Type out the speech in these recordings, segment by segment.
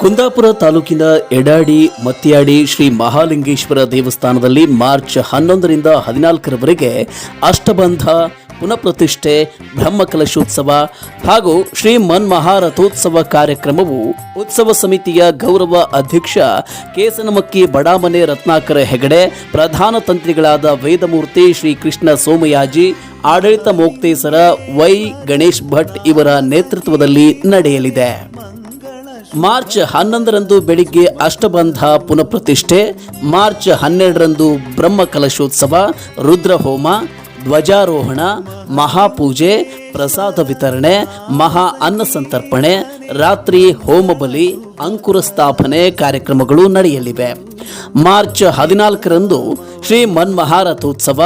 ಕುಂದಾಪುರ ತಾಲೂಕಿನ ಎಡಾಡಿ ಮತ್ತಿಯಾಡಿ ಶ್ರೀ ಮಹಾಲಿಂಗೇಶ್ವರ ದೇವಸ್ಥಾನದಲ್ಲಿ ಮಾರ್ಚ್ ಹನ್ನೊಂದರಿಂದ ಹದಿನಾಲ್ಕರವರೆಗೆ ಅಷ್ಟಬಂಧ ಪುನಃಪ್ರತಿಷ್ಠೆ, ಬ್ರಹ್ಮಕಲಶೋತ್ಸವ ಹಾಗೂ ಶ್ರೀ ಮನ್ಮಹಾರಥೋತ್ಸವ ಕಾರ್ಯಕ್ರಮವು ಉತ್ಸವ ಸಮಿತಿಯ ಗೌರವ ಅಧ್ಯಕ್ಷ ಕೇಸನಮಕ್ಕಿ ಬಡಾಮನೆ ರತ್ನಾಕರ ಹೆಗಡೆ, ಪ್ರಧಾನ ತಂತ್ರಿಗಳಾದ ವೇದಮೂರ್ತಿ ಶ್ರೀ ಕೃಷ್ಣ ಸೋಮಯಾಜಿ, ಆಡಳಿತ ಮೋಕ್ತೇಸರ ವೈ ಗಣೇಶ್ ಭಟ್ ಇವರ ನೇತೃತ್ವದಲ್ಲಿ ನಡೆಯಲಿದೆ. ಮಾರ್ಚ್ ಹನ್ನೊಂದರಂದು ಬೆಳಿಗ್ಗೆ ಅಷ್ಟಬಂಧ ಪುನಃಪ್ರತಿಷ್ಠೆ, ಮಾರ್ಚ್ ಹನ್ನೆರಡರಂದು ಬ್ರಹ್ಮಕಲಶೋತ್ಸವ, ರುದ್ರಹೋಮ ಧ್ವಜಾರೋಹಣ, ಮಹಾಪೂಜೆ, ಪ್ರಸಾದ ವಿತರಣೆ, ಮಹಾ ಅನ್ನ ಸಂತರ್ಪಣೆ, ರಾತ್ರಿ ಹೋಮಬಲಿ ಅಂಕುರ ಸ್ಥಾಪನೆ ಕಾರ್ಯಕ್ರಮಗಳು ನಡೆಯಲಿವೆ. ಮಾರ್ಚ್ ಹದಿನಾಲ್ಕರಂದು ಶ್ರೀ ಮನ್ಮಹಾರಥೋತ್ಸವ,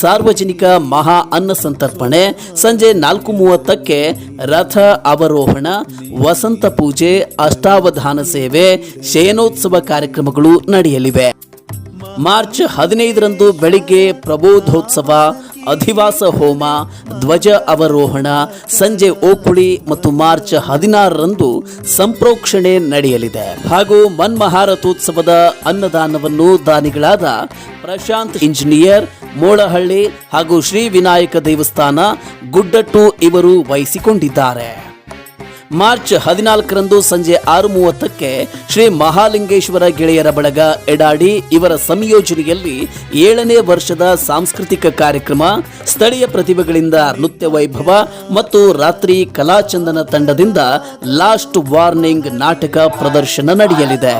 ಸಾರ್ವಜನಿಕ ಮಹಾ ಅನ್ನ ಸಂತರ್ಪಣೆ, ಸಂಜೆ ನಾಲ್ಕು ಮೂವತ್ತಕ್ಕೆ ರಥ ಅವರೋಹಣ, ವಸಂತ ಪೂಜೆ, ಅಷ್ಟಾವಧಾನ ಸೇವೆ, ಶಯನೋತ್ಸವ ಕಾರ್ಯಕ್ರಮಗಳು ನಡೆಯಲಿವೆ. ಮಾರ್ಚ್ ಹದಿನೈದರಂದು ಬೆಳಿಗ್ಗೆ ಪ್ರಬೋಧೋತ್ಸವ ಅಧಿವಾಸ ಹೋಮ, ಧ್ವಜ ಅವರೋಹಣ, ಸಂಜೆ ಓಕುಳಿ ಮತ್ತು ಮಾರ್ಚ್ ಹದಿನಾರರಂದು ಸಂಪ್ರೋಕ್ಷಣೆ ನಡೆಯಲಿದೆ. ಹಾಗೂ ಮನ್ಮಹಾರಥೋತ್ಸವದ ಅನ್ನದಾನವನ್ನು ದಾನಿಗಳಾದ ಪ್ರಶಾಂತ್ ಇಂಜಿನಿಯರ್ ಮೋಳಹಳ್ಳಿ ಹಾಗೂ ಶ್ರೀ ವಿನಾಯಕ ದೇವಸ್ಥಾನ ಗುಡ್ಡಟ್ಟು ಇವರು ವಹಿಸಿಕೊಂಡಿದ್ದಾರೆ. ಮಾರ್ಚ್ ಹದಿನಾಲ್ಕರಂದು ಸಂಜೆ ಆರು ಮೂವತ್ತಕ್ಕೆ ಶ್ರೀ ಮಹಾಲಿಂಗೇಶ್ವರ ಗೆಳೆಯರ ಬಳಗ ಎಡಾಡಿ ಇವರ ಸಂಯೋಜನೆಯಲ್ಲಿ ಏಳನೇ ವರ್ಷದ ಸಾಂಸ್ಕೃತಿಕ ಕಾರ್ಯಕ್ರಮ, ಸ್ಥಳೀಯ ಪ್ರತಿಭೆಗಳಿಂದ ನೃತ್ಯ ವೈಭವ ಮತ್ತು ರಾತ್ರಿ ಕಲಾಚಂದನ ತಂಡದಿಂದ ಲಾಸ್ಟ್ ವಾರ್ನಿಂಗ್ ನಾಟಕ ಪ್ರದರ್ಶನ ನಡೆಯಲಿದೆ.